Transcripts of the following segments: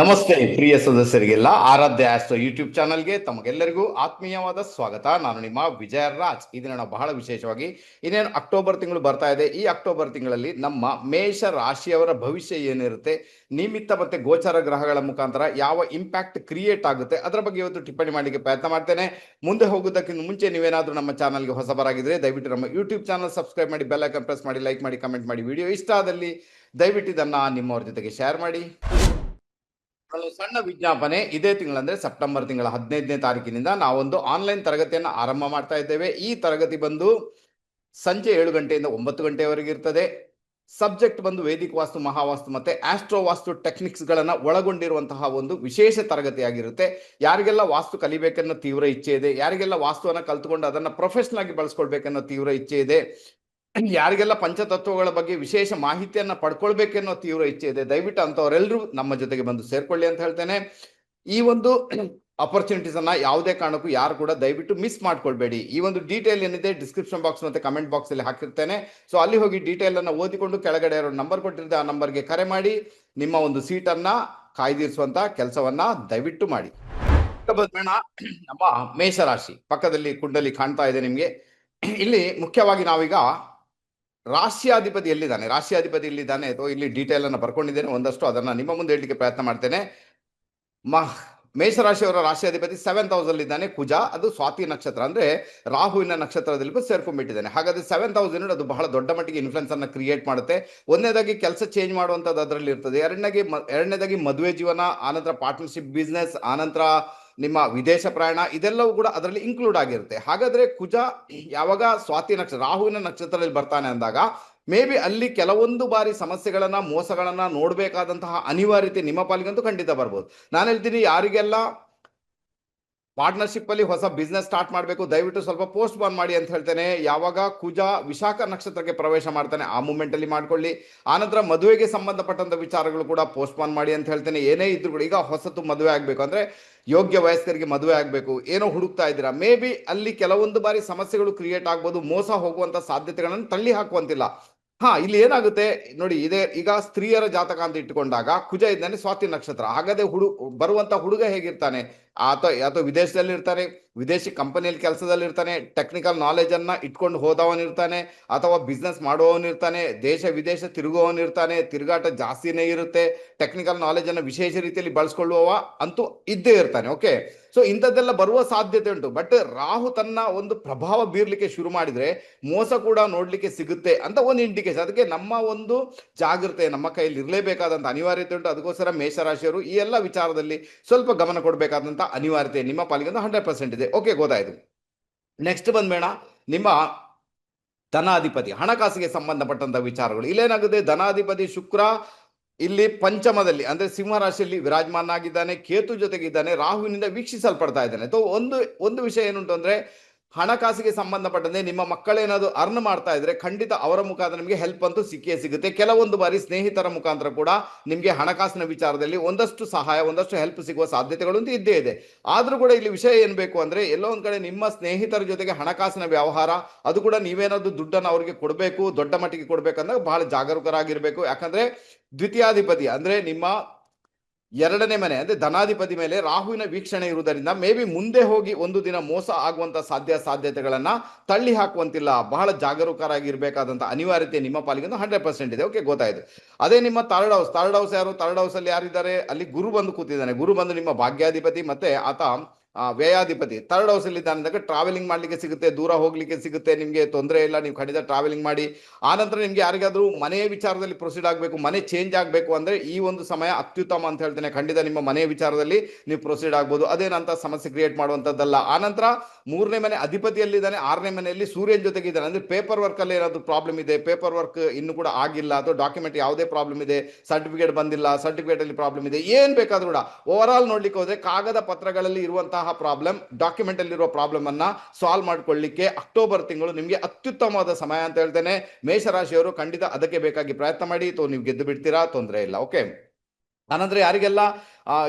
ನಮಸ್ತೆ ಪ್ರಿಯ ಸದಸ್ಯರಿಗೆಲ್ಲ ಆರಾಧ್ಯ astro YouTube ಚಾನಲ್ಗೆ ತಮಗೆಲ್ಲರಿಗೂ ಆತ್ಮೀಯವಾದ ಸ್ವಾಗತ. ನಾನು ನಿಮ್ಮ ವಿಜಯ ರಾಜ್. ಇದನ್ನ ಬಹಳ ವಿಶೇಷವಾಗಿ ಇನ್ನೇನು ಅಕ್ಟೋಬರ್ ತಿಂಗಳು ಬರ್ತಾ ಇದೆ. ಈ ಅಕ್ಟೋಬರ್ ತಿಂಗಳಲ್ಲಿ ನಮ್ಮ ಮೇಷ ರಾಶಿಯವರ ಭವಿಷ್ಯ ಏನಿರುತ್ತೆ ನಿಮಿತ್ತ ಮತ್ತೆ ಗೋಚರ ಗ್ರಹಗಳ ಮುಖಾಂತರ ಯಾವ ಇಂಪ್ಯಾಕ್ಟ್ ಕ್ರಿಯೇಟ್ ಆಗುತ್ತೆ, ಅದರ ಬಗ್ಗೆ ಇವತ್ತು ಟಿಪ್ಪಣಿ ಮಾಡಲಿಕ್ಕೆ ಪ್ರಯತ್ನ ಮಾಡ್ತೇನೆ. ಮುಂದೆ ಹೋಗೋದಕ್ಕಿಂತ ಮುಂಚೆ ನೀವೇನಾದರೂ ನಮ್ಮ ಚಾನಲ್ಗೆ ಹೊಸಬರಾಗಿದ್ರೆ ದಯವಿಟ್ಟು ನಮ್ಮ ಯೂಟ್ಯೂಬ್ ಚಾನಲ್ ಸಬ್ಸ್ಕ್ರೈಬ್ ಮಾಡಿ ಬೆಲ್ ಐಕನ್ ಪ್ರೆಸ್ ಮಾಡಿ ಲೈಕ್ ಮಾಡಿ ಕಮೆಂಟ್ ಮಾಡಿ. ವಿಡಿಯೋ ಇಷ್ಟ ಆದಲ್ಲಿ ದಯವಿಟ್ಟು ಇದನ್ನು ನಿಮ್ಮವ್ರ ಜೊತೆಗೆ ಶೇರ್ ಮಾಡಿ. ಸಣ್ಣ ವಿಜ್ಞಾಪನೆ ಇದೇ ತಿಂಗಳಂದ್ರೆ ಸೆಪ್ಟೆಂಬರ್ ತಿಂಗಳ ಹದಿನೈದನೇ ತಾರೀಕಿನಿಂದ ನಾವೊಂದು ಆನ್ಲೈನ್ ತರಗತಿಯನ್ನು ಆರಂಭ ಮಾಡ್ತಾ ಇದ್ದೇವೆ. ಈ ತರಗತಿ ಬಂದು ಸಂಜೆ ಏಳು ಗಂಟೆಯಿಂದ ಒಂಬತ್ತು ಗಂಟೆವರೆಗೆ ಇರ್ತದೆ. ಸಬ್ಜೆಕ್ಟ್ ಬಂದು ವೇದಿಕ ವಾಸ್ತು, ಮಹಾವಾಸ್ತು ಮತ್ತೆ ಆಸ್ಟ್ರೋ ವಾಸ್ತು ಟೆಕ್ನಿಕ್ಸ್ ಗಳನ್ನ ಒಳಗೊಂಡಿರುವಂತಹ ಒಂದು ವಿಶೇಷ ತರಗತಿಯಾಗಿರುತ್ತೆ. ಯಾರಿಗೆಲ್ಲ ವಾಸ್ತು ಕಲಿಬೇಕನ್ನೋ ತೀವ್ರ ಇಚ್ಛೆ ಇದೆ, ಯಾರಿಗೆಲ್ಲ ವಾಸ್ತುವನ್ನು ಕಲ್ತ್ಕೊಂಡು ಅದನ್ನ ಪ್ರೊಫೆಷನಲ್ ಆಗಿ ಬಳಸ್ಕೊಳ್ಬೇಕನ್ನೋ ತೀವ್ರ ಇಚ್ಛೆ ಇದೆ ಯಾರಿಗೆಲ್ಲ ಪಂಚತತ್ವಗಳ ಬಗ್ಗೆ ವಿಶೇಷ ಮಾಹಿತಿಯನ್ನ ಪಡ್ಕೊಳ್ಬೇಕೆನ್ನೋ ತೀವ್ರ ಇಚ್ಛೆ ಇದೆ. ದಯವಿಟ್ಟು ಅಂತವರೆಲ್ಲರೂ ನಮ್ಮ ಜೊತೆಗೆ ಬಂದು ಸೇರ್ಕೊಳ್ಳಿ ಅಂತ ಹೇಳ್ತೇನೆ. ಈ ಒಂದು ಅಪರ್ಚುನಿಟೀಸ್ ಅನ್ನ ಯಾವುದೇ ಕಾರಣಕ್ಕೂ ಯಾರು ಕೂಡ ದಯವಿಟ್ಟು ಮಿಸ್ ಮಾಡ್ಕೊಳ್ಬೇಡಿ. ಈ ಒಂದು ಡೀಟೇಲ್ ಏನಿದೆ ಡಿಸ್ಕ್ರಿಪ್ಷನ್ ಬಾಕ್ಸ್ ಮತ್ತೆ ಕಮೆಂಟ್ ಬಾಕ್ಸ್ ಅಲ್ಲಿ ಹಾಕಿರ್ತೇನೆ. ಸೊ ಅಲ್ಲಿ ಹೋಗಿ ಡೀಟೇಲ್ ಅನ್ನ ಓದಿಕೊಂಡು ಕೆಳಗಡೆ ಎರಡು ನಂಬರ್ ಕೊಟ್ಟಿರುತ್ತೆ ಆ ನಂಬರ್ಗೆ ಕರೆ ಮಾಡಿ, ನಿಮ್ಮ ಒಂದು ಸೀಟನ್ನ ಕಾಯ್ದಿರಿಸುವಂತ ಕೆಲಸವನ್ನ ದಯವಿಟ್ಟು ಮಾಡಿ. ನಮ್ಮ ಮೇಷರಾಶಿ, ಪಕ್ಕದಲ್ಲಿ ಕುಂಡಲಿ ಕಾಣ್ತಾ ಇದೆ ನಿಮ್ಗೆ. ಇಲ್ಲಿ ಮುಖ್ಯವಾಗಿ ನಾವೀಗ ರಾಶಿಯಾಧಿಪತಿ ಎಲ್ಲಿದ್ದಾನೆ ರಾಶಿಯಾಧಿಪತಿ ಎಲ್ಲಿದ್ದಾನೆ ಅಥವಾ ಇಲ್ಲಿ ಡೀಟೇಲ್ ಅನ್ನು ಬರ್ಕೊಂಡಿದ್ದೇನೆ, ಒಂದಷ್ಟು ಅದನ್ನ ನಿಮ್ಮ ಮುಂದೆ ಹೇಳಲಿಕ್ಕೆ ಪ್ರಯತ್ನ ಮಾಡ್ತೇನೆ. ಮಹ್, ಮೇಷರಾಶಿಯವರ ರಾಶಿಯಾಧಿಪತಿ ಸೆವೆಂತ್ ಹೌಸ್ ಅಲ್ಲಿ ಇದ್ದಾನೆ. ಕುಜ, ಅದು ಸ್ವಾತಿ ನಕ್ಷತ್ರ, ಅಂದ್ರೆ ರಾಹುವಿನ ನಕ್ಷತ್ರದಲ್ಲಿ ಸೇರ್ಕೊಂಡ್ಬಿಟ್ಟಿದ್ದಾನೆ. ಹಾಗಾದ್ರೆ ಸೆವೆಂತ್ ಹೌಸ್ ಏನಿದೆ ಅದು ಬಹಳ ದೊಡ್ಡ ಮಟ್ಟಿಗೆ ಇನ್ಫ್ಲುಯೆನ್ಸ್ ಅನ್ನ ಕ್ರಿಯೇಟ್ ಮಾಡುತ್ತೆ. ಒಂದನೇದಾಗಿ ಕೆಲಸ ಚೇಂಜ್ ಮಾಡುವಂತದ್ದು ಅದರಲ್ಲಿ ಇರ್ತದೆ ಎರಡನೇದಾಗಿ ಎರಡನೇದಾಗಿ ಮದುವೆ ಜೀವನ, ಆನಂತರ ಪಾರ್ಟ್ನರ್ಶಿಪ್ ಬಿಸ್ನೆಸ್ ಆನಂತರ ನಿಮ್ಮ ವಿದೇಶ ಪ್ರಯಾಣ ಇದೆಲ್ಲವೂ ಕೂಡ ಅದರಲ್ಲಿ ಇನ್ಕ್ಲೂಡ್ ಆಗಿರುತ್ತೆ. ಹಾಗಾದ್ರೆ ಕುಜ ಯಾವಾಗ ಸ್ವಾತಿ ನಕ್ಷತ್ರ ರಾಹುವಿನ ನಕ್ಷತ್ರದಲ್ಲಿ ಬರ್ತಾನೆ ಅಂದಾಗ, ಮೇ ಬಿ ಅಲ್ಲಿ ಕೆಲವೊಂದು ಬಾರಿ ಸಮಸ್ಯೆಗಳನ್ನ, ಮೋಸಗಳನ್ನ ನೋಡಬೇಕಾದಂತಹ ಅನಿವಾರ್ಯತೆ ನಿಮ್ಮ ಪಾಲಿಗಂತೂ ಖಂಡಿತ ಬರ್ಬೋದು. ನಾನು ಹೇಳ್ತೀನಿ ಯಾರಿಗೆಲ್ಲ ಪಾರ್ಟ್ನರ್ಶಿಪ್ ಅಲ್ಲಿ ಹೊಸ ಬಿಸ್ನೆಸ್ ಸ್ಟಾರ್ಟ್ ಮಾಡಬೇಕು. ದಯವಿಟ್ಟು ಸ್ವಲ್ಪ ಪೋಸ್ಟ್ ಬಾನ್ ಮಾಡಿ ಅಂತ ಹೇಳ್ತೇನೆ. ಯಾವಾಗ ಕುಜ ವಿಶಾಖ ನಕ್ಷತ್ರಕ್ಕೆ ಪ್ರವೇಶ ಮಾಡ್ತಾನೆ, ಆ ಮೂಮೆಂಟ್ ಅಲ್ಲಿ ಮಾಡ್ಕೊಳ್ಳಿ. ಆನಂತರ ಮದುವೆಗೆ ಸಂಬಂಧಪಟ್ಟಂತ ವಿಚಾರಗಳು ಕೂಡ ಪೋಸ್ಟ್ ಬಾನ್ ಮಾಡಿ ಅಂತ ಹೇಳ್ತೇನೆ. ಏನೇ ಇದ್ರು ಕೂಡ ಈಗ ಹೊಸತು ಮದುವೆ ಆಗಬೇಕು. ಅಂದ್ರೆ ಯೋಗ್ಯ ವಯಸ್ಕರಿಗೆ ಮದುವೆ ಆಗಬೇಕು. ಏನೋ ಹುಡುಕ್ತಾ ಇದ್ದೀರಾ? ಮೇ ಬಿ ಅಲ್ಲಿ ಕೆಲವೊಂದು ಬಾರಿ ಸಮಸ್ಯೆಗಳು ಕ್ರಿಯೇಟ್ ಆಗ್ಬೋದು. ಮೋಸ ಹೋಗುವಂತ ಸಾಧ್ಯತೆಗಳನ್ನು ತಳ್ಳಿ ಹಾಕುವಂತಿಲ್ಲ. ಹಾ, ಇಲ್ಲಿ ಏನಾಗುತ್ತೆ? ನೋಡಿ, ಇದೇ ಈಗ ಸ್ತ್ರೀಯರ ಜಾತಕ ಅಂತ ಇಟ್ಟುಕೊಂಡಾಗ ಕುಜ ಇದ್ದಾನೆ, ಸ್ವಾತಿ ನಕ್ಷತ್ರ. ಹಾಗಾದ್ರೆ ಹುಡು, ಬರುವಂತ ಹುಡುಗ ಹೇಗಿರ್ತಾನೆ? ಆತ ಅಥವಾ ವಿದೇಶದಲ್ಲಿ ಇರ್ತಾನೆ, ವಿದೇಶಿ ಕಂಪನಿಯಲ್ಲಿ ಕೆಲಸದಲ್ಲಿ ಇರ್ತಾನೆ ಟೆಕ್ನಿಕಲ್ ನಾಲೆಜ್ ಅನ್ನ ಇಟ್ಕೊಂಡು ಹೋದವನಿರ್ತಾನೆ ಅಥವಾ ಬಿಸ್ನೆಸ್ ಮಾಡುವವನಿರ್ತಾನೆ ದೇಶ ವಿದೇಶ ತಿರುಗುವವನಿರ್ತಾನೆ ತಿರುಗಾಟ ಜಾಸ್ತಿನೇ ಇರುತ್ತೆ ಟೆಕ್ನಿಕಲ್ ನಾಲೆಜ್ ಅನ್ನ ವಿಶೇಷ ರೀತಿಯಲ್ಲಿ ಬಳಸ್ಕೊಳ್ಳುವವ ಅಂತೂ ಇದ್ದೇ ಇರ್ತಾನೆ ಓಕೆ ಸೊ ಇಂಥದ್ದೆಲ್ಲ ಬರುವ ಸಾಧ್ಯತೆ ಉಂಟು. ಬಟ್ ರಾಹು ತನ್ನ ಒಂದು ಪ್ರಭಾವ ಬೀರ್ಲಿಕ್ಕೆ ಶುರು ಮಾಡಿದ್ರೆ ಮೋಸ ಕೂಡ ನೋಡ್ಲಿಕ್ಕೆ ಸಿಗುತ್ತೆ ಅಂತ ಒಂದು ಇಂಡಿಕೇಶನ್ ಅದಕ್ಕೆ ನಮ್ಮ ಒಂದು ಜಾಗೃತೆ ನಮ್ಮ ಕೈಯಲ್ಲಿ ಇರಲೇಬೇಕಾದಂತ ಅನಿವಾರ್ಯತೆ ಉಂಟು. ಅದಕ್ಕೋಸ್ಕರ ಮೇಷರಾಶಿಯವರು ಈ ಎಲ್ಲ ವಿಚಾರದಲ್ಲಿ ಸ್ವಲ್ಪ ಗಮನ ಕೊಡಬೇಕಾದಂತ ಅನಿವಾರ್ಯತೆ, ನಿಮ್ಮ ಪಾಲಿಗೆ ಹಂಡ್ರೆಡ್ ಪರ್ಸೆಂಟ್ ಇದೆ. ಓಕೆ ಗೊತ್ತಾಯ್ತು. ನೆಕ್ಸ್ಟ್ ಬಂದ್ಬೇಡ ನಿಮ್ಮ ಧನಾಧಿಪತಿ, ಹಣಕಾಸಿಗೆ ಸಂಬಂಧಪಟ್ಟಂತ ವಿಚಾರಗಳು. ಇಲ್ಲೇನಾಗುತ್ತೆ? ಧನಾಧಿಪತಿ ಶುಕ್ರ ಇಲ್ಲಿ ಪಂಚಮದಲ್ಲಿ, ಅಂದ್ರೆ ಸಿಂಹ ರಾಶಿಯಲ್ಲಿ ವಿರಾಜಮಾನ ಆಗಿದ್ದಾನೆ ಕೇತು ಜೊತೆಗಿದ್ದಾನೆ, ರಾಹುವಿನಿಂದ ವೀಕ್ಷಿಸಲ್ಪಡ್ತಾ ಇದ್ದಾನೆ. ತೋ ಒಂದು ಒಂದು ವಿಷಯ ಏನುಂಟು ಅಂದ್ರೆ ಹಣಕಾಸಿಗೆ ಸಂಬಂಧಪಟ್ಟಂತೆ ನಿಮ್ಮ ಮಕ್ಕಳೇನಾದರೂ ಅರ್ನ್ ಮಾಡ್ತಾ ಇದ್ರೆ ಖಂಡಿತ ಅವರ ಮುಖಾಂತರ ನಿಮಗೆ ಹೆಲ್ಪ್ ಅಂತೂ ಸಿಕ್ಕೇ ಸಿಗುತ್ತೆ. ಕೆಲವೊಂದು ಬಾರಿ ಸ್ನೇಹಿತರ ಮುಖಾಂತರ ಕೂಡ ನಿಮಗೆ ಹಣಕಾಸಿನ ವಿಚಾರದಲ್ಲಿ ಒಂದಷ್ಟು ಸಹಾಯ, ಒಂದಷ್ಟು ಹೆಲ್ಪ್ ಸಿಗುವ ಸಾಧ್ಯತೆಗಳು ಅಂತೂ ಇದ್ದೇ ಇದೆ. ಆದರೂ ಕೂಡ ಇಲ್ಲಿ ವಿಷಯ ಏನು ಬೇಕು ಅಂದರೆ ಎಲ್ಲೋ ಒಂದು ಕಡೆ ನಿಮ್ಮ ಸ್ನೇಹಿತರ ಜೊತೆಗೆ ಹಣಕಾಸಿನ ವ್ಯವಹಾರ, ಅದು ಕೂಡ ನೀವೇನಾದರೂ ದುಡ್ಡನ್ನು ಅವರಿಗೆ ಕೊಡಬೇಕು, ದೊಡ್ಡ ಮಟ್ಟಿಗೆ ಕೊಡಬೇಕಂದ್ರೆ ಬಹಳ ಜಾಗರೂಕರಾಗಿರಬೇಕು. ಯಾಕಂದ್ರೆ ದ್ವಿತೀಯಾಧಿಪತಿ ಅಂದರೆ ನಿಮ್ಮ ಎರಡನೇ ಮನೆ, ಅಂದ್ರೆ ಧನಾಧಿಪತಿ ಮೇಲೆ ರಾಹುವಿನ ವೀಕ್ಷಣೆ ಇರುವುದರಿಂದ ಮೇ ಬಿ ಮುಂದೆ ಹೋಗಿ ಒಂದು ದಿನ ಮೋಸ ಆಗುವಂತ ಸಾಧ್ಯ ಸಾಧ್ಯತೆಗಳನ್ನ ತಳ್ಳಿ ಹಾಕುವಂತಿಲ್ಲ. ಬಹಳ ಜಾಗರೂಕರಾಗಿರ್ಬೇಕಾದಂತ ಅನಿವಾರ್ಯತೆ ನಿಮ್ಮ ಪಾಲಿಗೆ ಹಂಡ್ರೆಡ್ ಪರ್ಸೆಂಟ್ ಇದೆ. ಓಕೆ ಗೊತ್ತಾಯ್ತು. ಅದೇ ನಿಮ್ಮ ಥರ್ಡ್ ಹೌಸ್ ಥರ್ಡ್ ಹೌಸ್ ಯಾರು? ಥರ್ಡ್ ಹೌಸ್ ಅಲ್ಲಿ ಯಾರಿದ್ದಾರೆ? ಅಲ್ಲಿ ಗುರು ಬಂದು ಕೂತಿದ್ದಾನೆ. ಗುರು ಬಂದು ನಿಮ್ಮ ಭಾಗ್ಯಾಧಿಪತಿ ಮತ್ತೆ ಆತ ಆ, ವ್ಯಯಾಧಿಪತಿ ಥರ್ಡ್ ಹೌಸ್ ಅಲ್ಲಿ ಇದ್ದಾನೆ ಅಂದಾಗ ಟ್ರಾವೆಲಿಂಗ್ ಮಾಡ್ಲಿಕ್ಕೆ ಸಿಗುತ್ತೆ ದೂರ ಹೋಗ್ಲಿಕ್ಕೆ ಸಿಗುತ್ತೆ ನಿಮಗೆ ತೊಂದರೆ ಇಲ್ಲ ನೀವು ಖಂಡಿತ ಟ್ರಾವೆಲಿಂಗ್ ಮಾಡಿ. ಆನಂತರ ನಿಮಗೆ ಯಾರಿಗಾದ್ರೂ ಮನೆಯ ವಿಚಾರದಲ್ಲಿ ಪ್ರೊಸೀಡ್ ಆಗಬೇಕು ಮನೆ ಚೇಂಜ್ ಆಗಬೇಕು ಅಂದ್ರೆ ಈ ಒಂದು ಸಮಯ ಅತ್ಯುತ್ತಮ ಅಂತ ಹೇಳ್ತೇನೆ. ಖಂಡಿತ ನಿಮ್ಮ ಮನೆಯ ವಿಚಾರದಲ್ಲಿ ನೀವು ಪ್ರೊಸೀಡ್ ಆಗ್ಬೋದು. ಅದೇನಂತ ಸಮಸ್ಯೆ ಕ್ರಿಯೇಟ್ ಮಾಡುವಂಥದ್ದಲ್ಲ. ಆನಂತರ ಮೂರನೇ ಮನೆ ಅಧಿಪತಿಯಲ್ಲಿದ್ದಾನೆ ಆರನೇ ಮನೆಯಲ್ಲಿ ಸೂರ್ಯನ ಜೊತೆಗೆ ಇದ್ದಾನೆ. ಅಂದ್ರೆ ಪೇಪರ್ ವರ್ಕ್ ಅಲ್ಲಿ ಏನಾದರೂ ಪ್ರಾಬ್ಲಮ್ ಇದೆ ಪೇಪರ್ ವರ್ಕ್ ಇನ್ನು ಕೂಡ ಆಗಿಲ್ಲ ಅಥವಾ ಡಾಕ್ಯುಮೆಂಟ್ ಯಾವುದೇ ಪ್ರಾಬ್ಲಮ್ ಇದೆ ಸರ್ಟಿಫಿಕೇಟ್ ಬಂದಿಲ್ಲ ಸರ್ಟಿಫಿಕೇಟ್ ಅಲ್ಲಿ ಪ್ರಾಬ್ಲಮ್ ಇದೆ ಏನು ಬೇಕಾದ್ರೂ ಕೂಡ. ಓವರ್ ಆಲ್ ನೋಡ್ಲಿಕ್ಕೆ ಹೋದ್ರೆ ಕಾಗದ ಪತ್ರಗಳಲ್ಲಿ ಇರುವಂತಹ ಪ್ರಾಬ್ಲಮ್ ಡಾಕ್ಯುಮೆಂಟ್ ಅಲ್ಲಿರುವ ಪ್ರಾಬ್ಲಮ್ ಅನ್ನ ಸಾಲ್ವ್ ಮಾಡ್ಕೊಳ್ಳಿಕ್ಕೆ ಅಕ್ಟೋಬರ್ ತಿಂಗಳು ನಿಮಗೆ ಅತ್ಯುತ್ತಮವಾದ ಸಮಯ ಅಂತ ಹೇಳ್ತೇನೆ. ಮೇಷರಾಶಿಯವರು ಖಂಡಿತ ಅದಕ್ಕೆ ಬೇಕಾಗಿ ಪ್ರಯತ್ನ ಮಾಡಿ. ತೋ ನೀವು ಗೆದ್ದು ಬಿಡ್ತೀರಾ? ತೊಂದರೆ ಇಲ್ಲ. ಓಕೆ ಆನಂತರ ಯಾರಿಗೆಲ್ಲ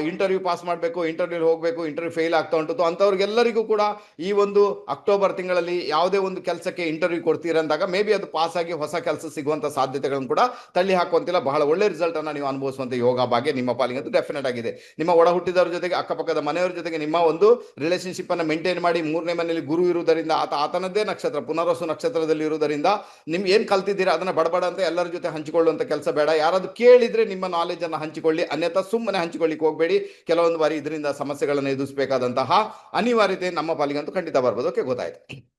ಇಂಟರ್ವ್ಯೂ ಪಾಸ್ ಮಾಡಬೇಕು ಇಂಟರ್ವ್ಯೂ ಹೋಗಬೇಕು ಇಂಟರ್ವ್ಯೂ ಫೇಲ್ ಆಗ್ತಾ ಉಂಟು. ಅಂಥವ್ರಿಗೆಲ್ಲರಿಗೂ ಕೂಡ ಈ ಒಂದು ಅಕ್ಟೋಬರ್ ತಿಂಗಳಲ್ಲಿ ಯಾವುದೇ ಒಂದು ಕೆಲಸಕ್ಕೆ ಇಂಟರ್ವ್ಯೂ ಕೊಡ್ತೀರ ಅಂದಾಗ ಮೇ ಬಿ ಅದು ಪಾಸ್ ಆಗಿ ಹೊಸ ಕೆಲಸ ಸಿಗುವಂಥ ಸಾಧ್ಯತೆಗಳನ್ನು ಕೂಡ ತಳ್ಳಿ ಹಾಕುವಂತಿಲ್ಲ. ಬಹಳ ಒಳ್ಳೆ ರಿಸಲ್ಟ್ ಅನ್ನು ನೀವು ಅನುಭವಿಸುವಂತ ಯೋಗ ಭಾಗ್ಯ ನಿಮ್ಮ ಪಾಲಿಗೆ ಅದು ಡೆಫಿನೆಟ್ ಆಗಿದೆ. ನಿಮ್ಮ ಒಡ ಹುಟ್ಟಿದವರ ಜೊತೆಗೆ, ಅಕ್ಕಪಕ್ಕದ ಮನೆಯವರ ಜೊತೆಗೆ ನಿಮ್ಮ ಒಂದು ರಿಲೇಶನ್ಶಿಪ್ ಅನ್ನು ಮೇಂಟೈನ್ ಮಾಡಿ ಮೂರನೇ ಮನೆಯಲ್ಲಿ ಗುರು ಇರುವುದರಿಂದ, ಆತ ಆತನದ್ದೇ ನಕ್ಷತ್ರ, ಪುನರ್ವಸು ನಕ್ಷತ್ರದಲ್ಲಿ ಇರುವುದರಿಂದ ನಿಮ್ ಏನ್ ಕಲ್ತಿದ್ದೀರಾ ಅದನ್ನ ಬಡಬಡ ಅಂತ ಎಲ್ಲರ ಜೊತೆ ಹಂಚಿಕೊಳ್ಳುವಂತ ಕೆಲಸ ಬೇಡ. ಯಾರಾದ್ರೂ ಕೇಳಿದ್ರೆ ನಿಮ್ಮ ನಾಲೆಜ್ ಅನ್ನ ಹಂಚಿಕೊಳ್ಳಿ, ಅನ್ಯಥಾ ಸುಮ್ಮನೆ ಹಂಚಿಕೊಳ್ಳಿಕ್ಕೆ ಹೋಗಬೇಡಿ. ಕೆಲವೊಂದು ಬಾರಿ ಇದರಿಂದ ಸಮಸ್ಯೆಗಳನ್ನು ಎದುರಿಸಬೇಕಾದಂತಹ ಅನಿವಾರ್ಯತೆ ನಮ್ಮ ಪಾಲಿಗಂತೂ ಖಂಡಿತ ಬರ್ಬೋದು. ಓಕೆ ಗೊತ್ತಾಯ್ತು.